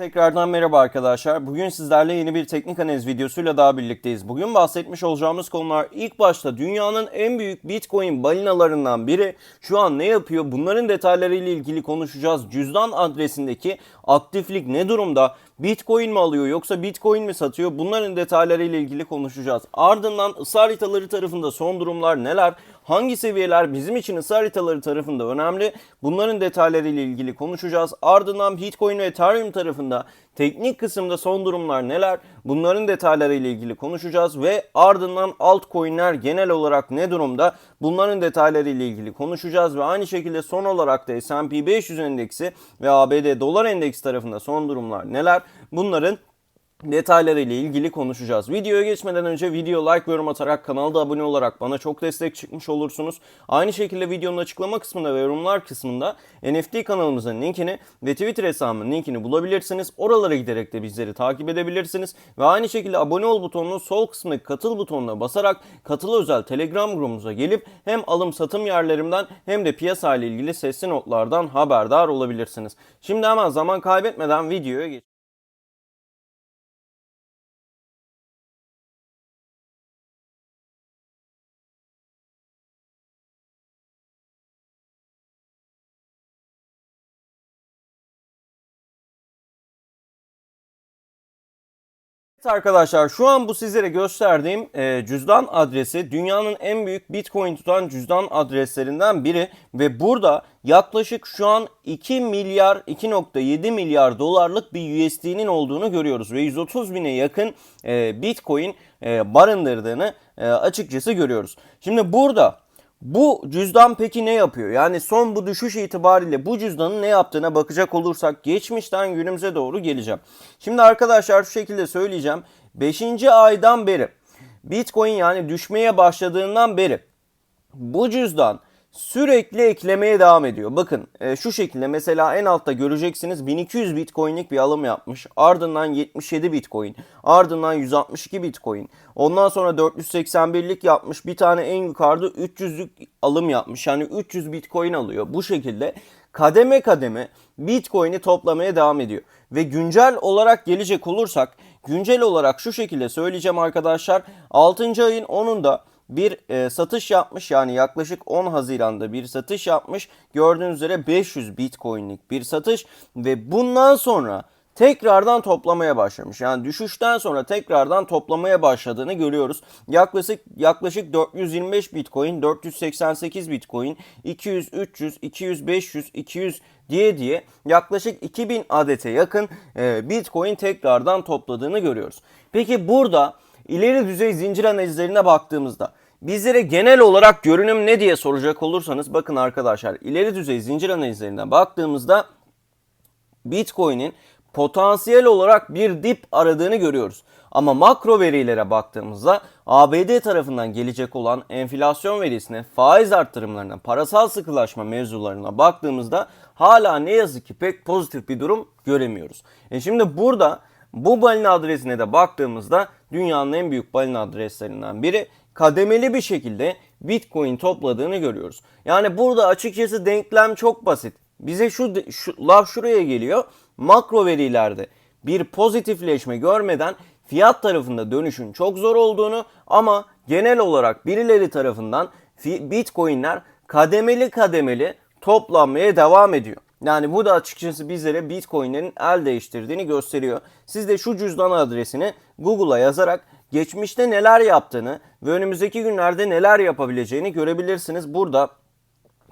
Tekrardan merhaba arkadaşlar. Bugün sizlerle yeni bir teknik analiz videosuyla daha birlikteyiz. Bugün bahsetmiş olacağımız konular ilk başta dünyanın en büyük Bitcoin balinalarından biri şu an ne yapıyor? Bunların detaylarıyla ilgili konuşacağız. Cüzdan adresindeki aktiflik ne durumda? Bitcoin mi alıyor yoksa Bitcoin mi satıyor? Bunların detaylarıyla ilgili konuşacağız. Ardından ısı haritaları tarafında son durumlar neler? Hangi seviyeler bizim için ısı haritaları tarafında önemli? Bunların detaylarıyla ilgili konuşacağız. Ardından Bitcoin ve Ethereum tarafında teknik kısımda son durumlar neler? Bunların detaylarıyla ilgili konuşacağız ve ardından altcoin'ler genel olarak ne durumda? Bunların detaylarıyla ilgili konuşacağız ve aynı şekilde son olarak da S&P 500 endeksi ve ABD dolar endeksi tarafında son durumlar neler? Bunların detaylarıyla ilgili konuşacağız. Videoya geçmeden önce video like ve yorum atarak kanalda abone olarak bana çok destek çıkmış olursunuz. Aynı şekilde videonun açıklama kısmında ve yorumlar kısmında NFT kanalımızın linkini ve Twitter hesabımın linkini bulabilirsiniz. Oralara giderek de bizleri takip edebilirsiniz. Ve aynı şekilde abone ol butonunun sol kısmındaki katıl butonuna basarak katıl özel Telegram grubumuza gelip hem alım satım yerlerimden hem de piyasa ile ilgili sesli notlardan haberdar olabilirsiniz. Şimdi hemen zaman kaybetmeden videoya geç. Evet arkadaşlar şu an bu sizlere gösterdiğim e, cüzdan adresi dünyanın en büyük bitcoin tutan cüzdan adreslerinden biri ve burada yaklaşık şu an 2 milyar 2.7 milyar dolarlık bir USD'nin olduğunu görüyoruz ve 130 bine yakın e, bitcoin e, barındırdığını e, açıkçası görüyoruz. Şimdi burada bu cüzdan peki ne yapıyor? Yani son bu düşüş itibariyle bu cüzdanın ne yaptığına bakacak olursak geçmişten günümüze doğru geleceğim. Şimdi arkadaşlar şu şekilde söyleyeceğim. 5. aydan beri Bitcoin yani düşmeye başladığından beri bu cüzdan sürekli eklemeye devam ediyor. Bakın e, şu şekilde mesela en altta göreceksiniz 1200 bitcoinlik bir alım yapmış. Ardından 77 bitcoin. Ardından 162 bitcoin. Ondan sonra 481'lik yapmış. Bir tane en yukarıda 300'lük alım yapmış. Yani 300 bitcoin alıyor. Bu şekilde kademe kademe bitcoin'i toplamaya devam ediyor. Ve güncel olarak gelecek olursak güncel olarak şu şekilde söyleyeceğim arkadaşlar. 6. ayın 10'unda bir e, satış yapmış yani yaklaşık 10 Haziran'da bir satış yapmış. Gördüğünüz üzere 500 Bitcoin'lik bir satış ve bundan sonra tekrardan toplamaya başlamış. Yani düşüşten sonra tekrardan toplamaya başladığını görüyoruz. Yaklaşık yaklaşık 425 Bitcoin, 488 Bitcoin, 200, 300, 200, 500, 200 diye diye yaklaşık 2000 adete yakın e, Bitcoin tekrardan topladığını görüyoruz. Peki burada ileri düzey zincir analizlerine baktığımızda bizlere genel olarak görünüm ne diye soracak olursanız bakın arkadaşlar ileri düzey zincir analizlerine baktığımızda Bitcoin'in potansiyel olarak bir dip aradığını görüyoruz. Ama makro verilere baktığımızda ABD tarafından gelecek olan enflasyon verisine, faiz arttırımlarına, parasal sıkılaşma mevzularına baktığımızda hala ne yazık ki pek pozitif bir durum göremiyoruz. E şimdi burada bu balina adresine de baktığımızda dünyanın en büyük balina adreslerinden biri kademeli bir şekilde Bitcoin topladığını görüyoruz. Yani burada açıkçası denklem çok basit. Bize şu, şu laf şuraya geliyor. Makro verilerde bir pozitifleşme görmeden fiyat tarafında dönüşün çok zor olduğunu ama genel olarak birileri tarafından Bitcoin'ler kademeli kademeli toplanmaya devam ediyor. Yani bu da açıkçası bizlere Bitcoin'lerin el değiştirdiğini gösteriyor. Siz de şu cüzdan adresini Google'a yazarak geçmişte neler yaptığını ve önümüzdeki günlerde neler yapabileceğini görebilirsiniz. Burada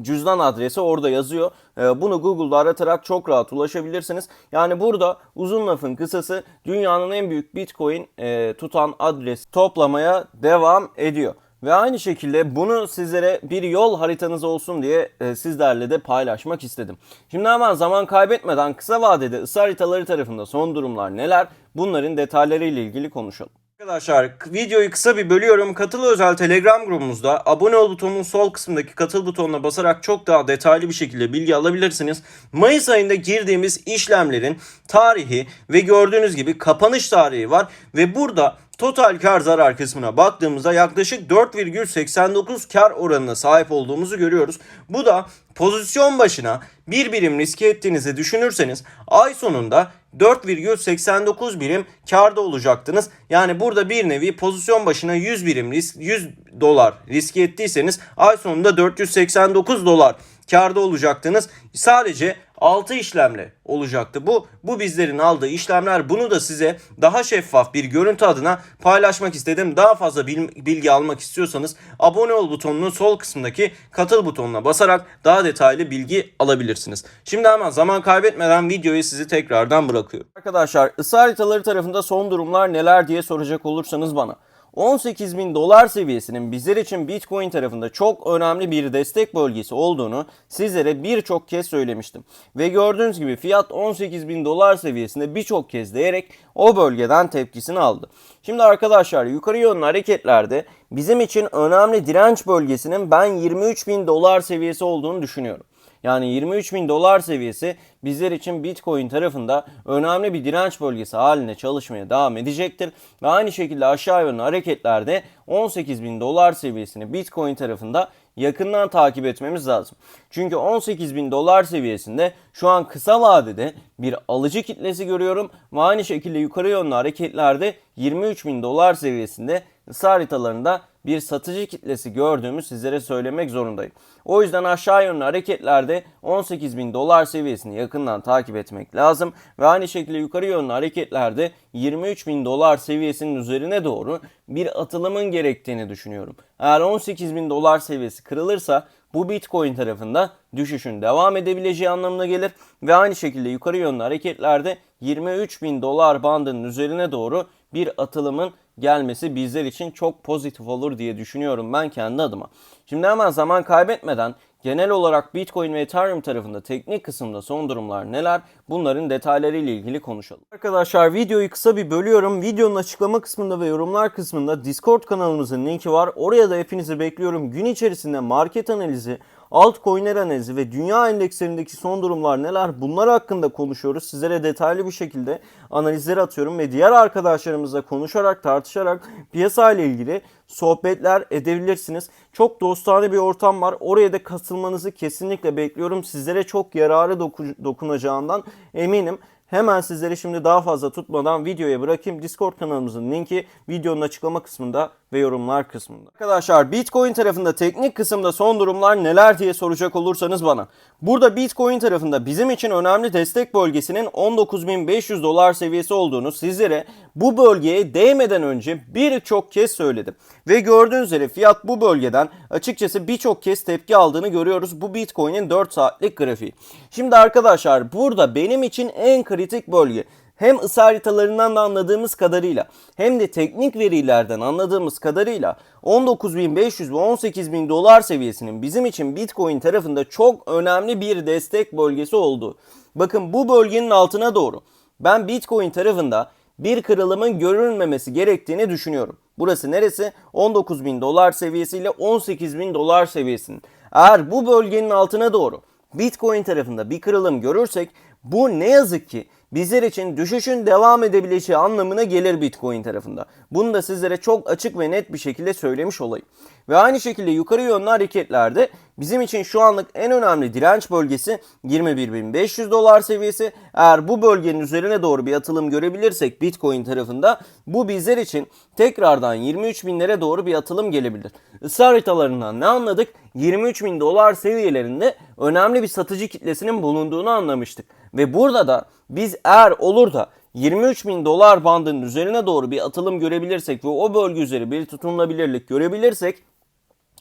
cüzdan adresi orada yazıyor. Ee, bunu Google'da aratarak çok rahat ulaşabilirsiniz. Yani burada uzun lafın kısası dünyanın en büyük Bitcoin e, tutan adres toplamaya devam ediyor. Ve aynı şekilde bunu sizlere bir yol haritanız olsun diye e, sizlerle de paylaşmak istedim. Şimdi hemen zaman kaybetmeden kısa vadede ısı haritaları tarafında son durumlar neler bunların detayları ile ilgili konuşalım. Arkadaşlar videoyu kısa bir bölüyorum. Katıl özel Telegram grubumuzda abone ol butonunun sol kısmındaki katıl butonuna basarak çok daha detaylı bir şekilde bilgi alabilirsiniz. Mayıs ayında girdiğimiz işlemlerin tarihi ve gördüğünüz gibi kapanış tarihi var ve burada total kar zarar kısmına baktığımızda yaklaşık 4,89 kar oranına sahip olduğumuzu görüyoruz. Bu da pozisyon başına bir birim riske ettiğinizi düşünürseniz ay sonunda 4,89 birim karda olacaktınız. Yani burada bir nevi pozisyon başına 100 birim risk 100 dolar riske ettiyseniz ay sonunda 489 dolar karda olacaktınız. Sadece 6 işlemle olacaktı bu. Bu bizlerin aldığı işlemler. Bunu da size daha şeffaf bir görüntü adına paylaşmak istedim. Daha fazla bil- bilgi almak istiyorsanız abone ol butonunun sol kısmındaki katıl butonuna basarak daha detaylı bilgi alabilirsiniz. Şimdi hemen zaman kaybetmeden videoyu sizi tekrardan bırakıyorum. Arkadaşlar ısı haritaları tarafında son durumlar neler diye soracak olursanız bana. 18 bin dolar seviyesinin bizler için Bitcoin tarafında çok önemli bir destek bölgesi olduğunu sizlere birçok kez söylemiştim. Ve gördüğünüz gibi fiyat 18 bin dolar seviyesinde birçok kez değerek o bölgeden tepkisini aldı. Şimdi arkadaşlar yukarı yönlü hareketlerde bizim için önemli direnç bölgesinin ben 23 bin dolar seviyesi olduğunu düşünüyorum. Yani 23 bin dolar seviyesi bizler için Bitcoin tarafında önemli bir direnç bölgesi haline çalışmaya devam edecektir. Ve aynı şekilde aşağı yönlü hareketlerde 18 bin dolar seviyesini Bitcoin tarafında yakından takip etmemiz lazım. Çünkü 18 bin dolar seviyesinde şu an kısa vadede bir alıcı kitlesi görüyorum. Ve aynı şekilde yukarı yönlü hareketlerde 23 bin dolar seviyesinde ısı haritalarında bir satıcı kitlesi gördüğümü sizlere söylemek zorundayım. O yüzden aşağı yönlü hareketlerde 18 bin dolar seviyesini yakından takip etmek lazım. Ve aynı şekilde yukarı yönlü hareketlerde 23 bin dolar seviyesinin üzerine doğru bir atılımın gerektiğini düşünüyorum. Eğer 18 bin dolar seviyesi kırılırsa bu Bitcoin tarafında düşüşün devam edebileceği anlamına gelir. Ve aynı şekilde yukarı yönlü hareketlerde 23 bin dolar bandının üzerine doğru bir atılımın gelmesi bizler için çok pozitif olur diye düşünüyorum ben kendi adıma. Şimdi hemen zaman kaybetmeden genel olarak Bitcoin ve Ethereum tarafında teknik kısımda son durumlar neler bunların detayları ile ilgili konuşalım. Arkadaşlar videoyu kısa bir bölüyorum. Videonun açıklama kısmında ve yorumlar kısmında Discord kanalımızın linki var. Oraya da hepinizi bekliyorum. Gün içerisinde market analizi, altcoin'ler analizi ve dünya endekslerindeki son durumlar neler bunlar hakkında konuşuyoruz. Sizlere detaylı bir şekilde analizleri atıyorum ve diğer arkadaşlarımızla konuşarak tartışarak piyasa ile ilgili sohbetler edebilirsiniz. Çok dostane bir ortam var. Oraya da katılmanızı kesinlikle bekliyorum. Sizlere çok yararı doku- dokunacağından eminim. Hemen sizleri şimdi daha fazla tutmadan videoya bırakayım. Discord kanalımızın linki videonun açıklama kısmında ve yorumlar kısmında. Arkadaşlar Bitcoin tarafında teknik kısımda son durumlar neler diye soracak olursanız bana. Burada Bitcoin tarafında bizim için önemli destek bölgesinin 19.500 dolar seviyesi olduğunu sizlere bu bölgeye değmeden önce birçok kez söyledim. Ve gördüğünüz üzere fiyat bu bölgeden açıkçası birçok kez tepki aldığını görüyoruz. Bu Bitcoin'in 4 saatlik grafiği. Şimdi arkadaşlar burada benim için en kritik bölge hem ısı haritalarından da anladığımız kadarıyla hem de teknik verilerden anladığımız kadarıyla 19.500 ve 18.000 dolar seviyesinin bizim için Bitcoin tarafında çok önemli bir destek bölgesi olduğu. Bakın bu bölgenin altına doğru ben Bitcoin tarafında bir kırılımın görülmemesi gerektiğini düşünüyorum. Burası neresi? 19.000 dolar seviyesiyle 18.000 dolar seviyesinin. Eğer bu bölgenin altına doğru Bitcoin tarafında bir kırılım görürsek bu ne yazık ki bizler için düşüşün devam edebileceği anlamına gelir Bitcoin tarafında. Bunu da sizlere çok açık ve net bir şekilde söylemiş olayım. Ve aynı şekilde yukarı yönlü hareketlerde bizim için şu anlık en önemli direnç bölgesi 21.500 dolar seviyesi. Eğer bu bölgenin üzerine doğru bir atılım görebilirsek Bitcoin tarafında bu bizler için tekrardan 23.000'lere doğru bir atılım gelebilir. Isı haritalarından ne anladık? 23.000 dolar seviyelerinde önemli bir satıcı kitlesinin bulunduğunu anlamıştık. Ve burada da biz eğer olur da 23 bin dolar bandının üzerine doğru bir atılım görebilirsek ve o bölge üzeri bir tutunulabilirlik görebilirsek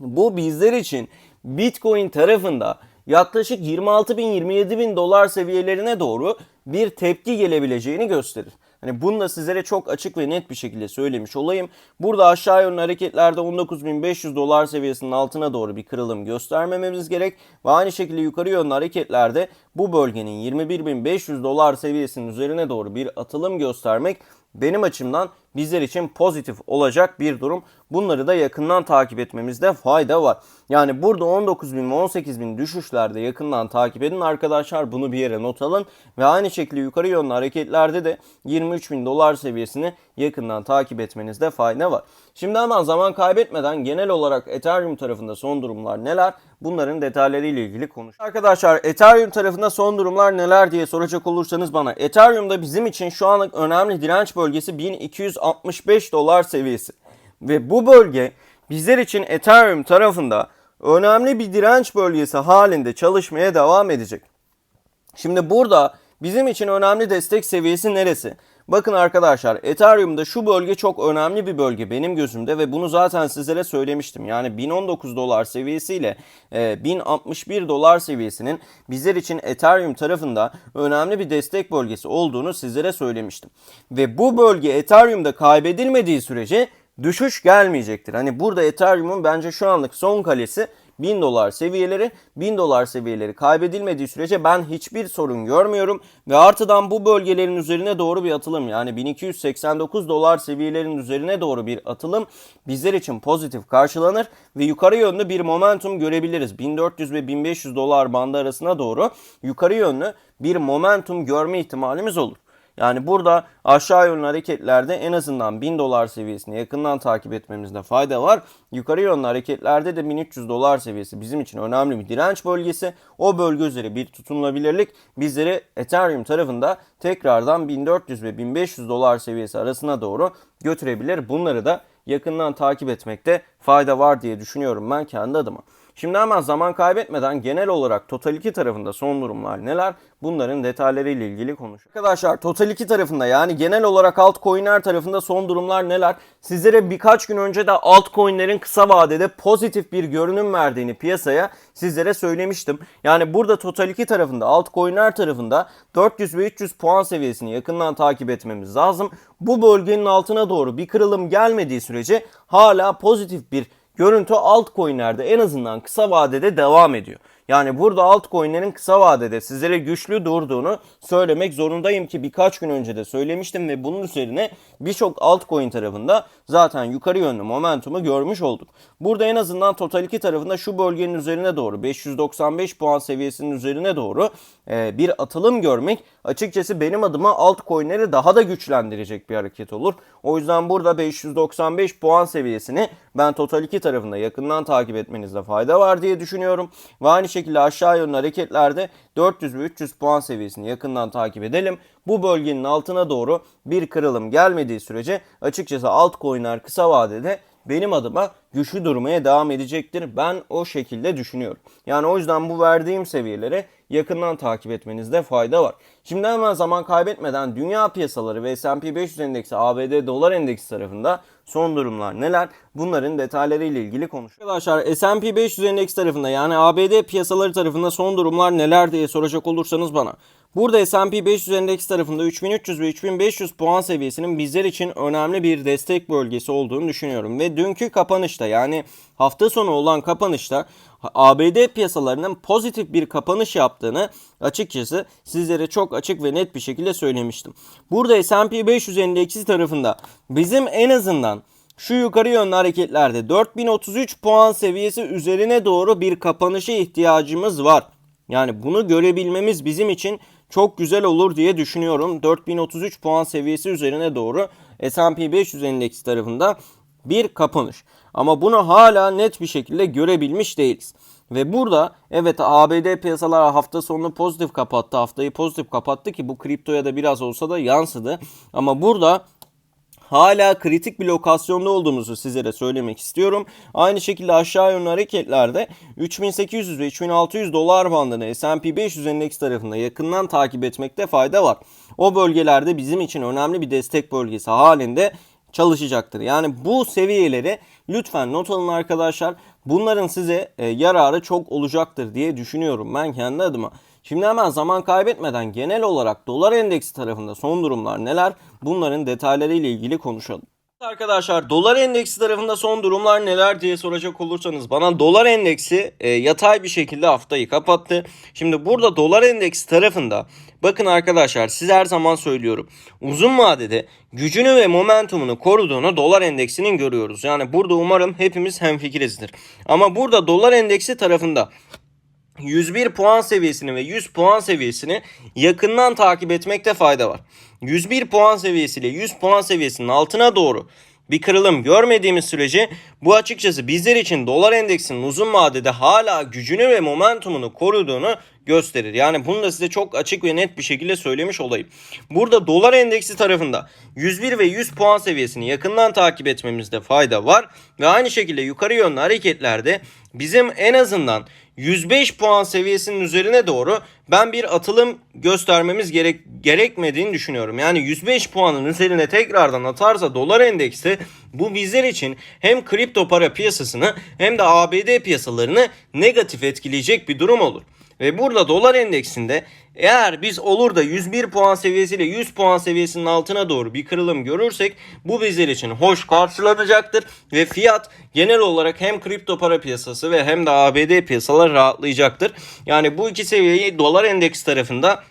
bu bizler için Bitcoin tarafında yaklaşık 26 bin 27 bin dolar seviyelerine doğru bir tepki gelebileceğini gösterir. Hani bunu da sizlere çok açık ve net bir şekilde söylemiş olayım. Burada aşağı yönlü hareketlerde 19.500 dolar seviyesinin altına doğru bir kırılım göstermememiz gerek. Ve aynı şekilde yukarı yönlü hareketlerde bu bölgenin 21.500 dolar seviyesinin üzerine doğru bir atılım göstermek benim açımdan bizler için pozitif olacak bir durum. Bunları da yakından takip etmemizde fayda var. Yani burada 19.000 ve 18.000 düşüşlerde yakından takip edin arkadaşlar. Bunu bir yere not alın. Ve aynı şekilde yukarı yönlü hareketlerde de 23.000 dolar seviyesini yakından takip etmenizde fayda var. Şimdi hemen zaman kaybetmeden genel olarak Ethereum tarafında son durumlar neler? Bunların detayları ile ilgili konuş. Arkadaşlar Ethereum tarafında son durumlar neler diye soracak olursanız bana. Ethereum'da bizim için şu anlık önemli direnç bölgesi 1265 dolar seviyesi. Ve bu bölge bizler için Ethereum tarafında önemli bir direnç bölgesi halinde çalışmaya devam edecek. Şimdi burada bizim için önemli destek seviyesi neresi? Bakın arkadaşlar Ethereum'da şu bölge çok önemli bir bölge benim gözümde ve bunu zaten sizlere söylemiştim. Yani 1019 dolar seviyesiyle e, 1061 dolar seviyesinin bizler için Ethereum tarafında önemli bir destek bölgesi olduğunu sizlere söylemiştim. Ve bu bölge Ethereum'da kaybedilmediği sürece düşüş gelmeyecektir. Hani burada Ethereum'un bence şu anlık son kalesi 1000 dolar seviyeleri 1000 dolar seviyeleri kaybedilmediği sürece ben hiçbir sorun görmüyorum ve artıdan bu bölgelerin üzerine doğru bir atılım yani 1289 dolar seviyelerinin üzerine doğru bir atılım bizler için pozitif karşılanır ve yukarı yönlü bir momentum görebiliriz. 1400 ve 1500 dolar bandı arasına doğru yukarı yönlü bir momentum görme ihtimalimiz olur. Yani burada aşağı yönlü hareketlerde en azından 1000 dolar seviyesini yakından takip etmemizde fayda var. Yukarı yönlü hareketlerde de 1300 dolar seviyesi bizim için önemli bir direnç bölgesi. O bölge üzeri bir tutunulabilirlik bizleri Ethereum tarafında tekrardan 1400 ve 1500 dolar seviyesi arasına doğru götürebilir. Bunları da yakından takip etmekte fayda var diye düşünüyorum ben kendi adıma. Şimdi hemen zaman kaybetmeden genel olarak Total 2 tarafında son durumlar neler? Bunların detayları ile ilgili konuşuyoruz. Arkadaşlar Total 2 tarafında yani genel olarak altcoin'ler tarafında son durumlar neler? Sizlere birkaç gün önce de altcoin'lerin kısa vadede pozitif bir görünüm verdiğini piyasaya sizlere söylemiştim. Yani burada Total 2 tarafında altcoin'ler tarafında 400 ve 300 puan seviyesini yakından takip etmemiz lazım. Bu bölgenin altına doğru bir kırılım gelmediği sürece hala pozitif bir görüntü altcoin'lerde en azından kısa vadede devam ediyor. Yani burada altcoin'lerin kısa vadede sizlere güçlü durduğunu söylemek zorundayım ki birkaç gün önce de söylemiştim ve bunun üzerine birçok altcoin tarafında zaten yukarı yönlü momentumu görmüş olduk. Burada en azından Total 2 tarafında şu bölgenin üzerine doğru 595 puan seviyesinin üzerine doğru e, bir atılım görmek açıkçası benim adıma altcoin'leri daha da güçlendirecek bir hareket olur. O yüzden burada 595 puan seviyesini ben Total 2 tarafında yakından takip etmenizde fayda var diye düşünüyorum. Ve aynı şekilde aşağı yönlü hareketlerde 400 ve 300 puan seviyesini yakından takip edelim. Bu bölgenin altına doğru bir kırılım gelmediği sürece açıkçası altcoin'ler kısa vadede benim adıma güçlü durmaya devam edecektir. Ben o şekilde düşünüyorum. Yani o yüzden bu verdiğim seviyeleri yakından takip etmenizde fayda var. Şimdi hemen zaman kaybetmeden dünya piyasaları ve S&P 500 endeksi ABD dolar endeksi tarafında son durumlar neler? Bunların detayları ile ilgili konuşuyoruz. Arkadaşlar S&P 500 endeksi tarafında yani ABD piyasaları tarafında son durumlar neler diye soracak olursanız bana. Burada S&P 500 endeks tarafında 3300 ve 3500 puan seviyesinin bizler için önemli bir destek bölgesi olduğunu düşünüyorum. Ve dünkü kapanışta yani hafta sonu olan kapanışta ABD piyasalarının pozitif bir kapanış yaptığını açıkçası sizlere çok açık ve net bir şekilde söylemiştim. Burada S&P 500 endeksi tarafında bizim en azından şu yukarı yönlü hareketlerde 4033 puan seviyesi üzerine doğru bir kapanışa ihtiyacımız var. Yani bunu görebilmemiz bizim için çok güzel olur diye düşünüyorum. 4033 puan seviyesi üzerine doğru S&P 500 endeksi tarafında bir kapanış. Ama bunu hala net bir şekilde görebilmiş değiliz. Ve burada evet ABD piyasalar hafta sonunu pozitif kapattı. Haftayı pozitif kapattı ki bu kriptoya da biraz olsa da yansıdı. Ama burada hala kritik bir lokasyonda olduğumuzu sizlere söylemek istiyorum. Aynı şekilde aşağı yönlü hareketlerde 3800 ve 3600 dolar bandını S&P 500 endeks tarafında yakından takip etmekte fayda var. O bölgelerde bizim için önemli bir destek bölgesi halinde çalışacaktır. Yani bu seviyeleri lütfen not alın arkadaşlar. Bunların size e, yararı çok olacaktır diye düşünüyorum ben kendi adıma. Şimdi hemen zaman kaybetmeden genel olarak dolar endeksi tarafında son durumlar neler? Bunların detayları ile ilgili konuşalım. Arkadaşlar dolar endeksi tarafında son durumlar neler diye soracak olursanız bana dolar endeksi e, yatay bir şekilde haftayı kapattı. Şimdi burada dolar endeksi tarafında bakın arkadaşlar size her zaman söylüyorum. Uzun vadede gücünü ve momentumunu koruduğunu dolar endeksinin görüyoruz. Yani burada umarım hepimiz hemfikirizdir. Ama burada dolar endeksi tarafında 101 puan seviyesini ve 100 puan seviyesini yakından takip etmekte fayda var. 101 puan seviyesiyle 100 puan seviyesinin altına doğru bir kırılım görmediğimiz sürece bu açıkçası bizler için dolar endeksinin uzun vadede hala gücünü ve momentumunu koruduğunu gösterir. Yani bunu da size çok açık ve net bir şekilde söylemiş olayım. Burada dolar endeksi tarafında 101 ve 100 puan seviyesini yakından takip etmemizde fayda var. Ve aynı şekilde yukarı yönlü hareketlerde bizim en azından 105 puan seviyesinin üzerine doğru ben bir atılım göstermemiz gerek gerekmediğini düşünüyorum. Yani 105 puanın üzerine tekrardan atarsa dolar endeksi bu bizler için hem kripto para piyasasını hem de ABD piyasalarını negatif etkileyecek bir durum olur. Ve burada dolar endeksinde eğer biz olur da 101 puan seviyesiyle 100 puan seviyesinin altına doğru bir kırılım görürsek bu bizler için hoş karşılanacaktır ve fiyat genel olarak hem kripto para piyasası ve hem de ABD piyasaları rahatlayacaktır. Yani bu iki seviyeyi dolar endeksi tarafında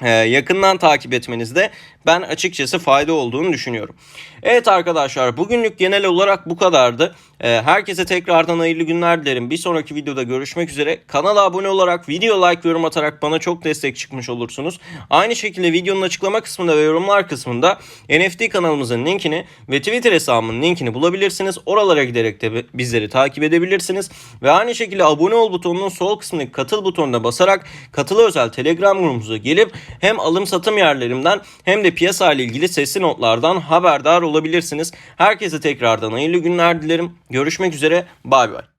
e, yakından takip etmenizde ben açıkçası fayda olduğunu düşünüyorum. Evet arkadaşlar bugünlük genel olarak bu kadardı. E, herkese tekrardan hayırlı günler dilerim. Bir sonraki videoda görüşmek üzere. Kanala abone olarak, video like, yorum atarak bana çok destek çıkmış olursunuz. Aynı şekilde videonun açıklama kısmında ve yorumlar kısmında NFT kanalımızın linkini ve Twitter hesabımın linkini bulabilirsiniz. Oralara giderek de bizleri takip edebilirsiniz. Ve aynı şekilde abone ol butonunun sol kısmındaki katıl butonuna basarak katılı özel Telegram grubumuza gelip hem alım satım yerlerimden hem de piyasa ile ilgili sesli notlardan haberdar olabilirsiniz. Herkese tekrardan hayırlı günler dilerim. Görüşmek üzere. Bay bay.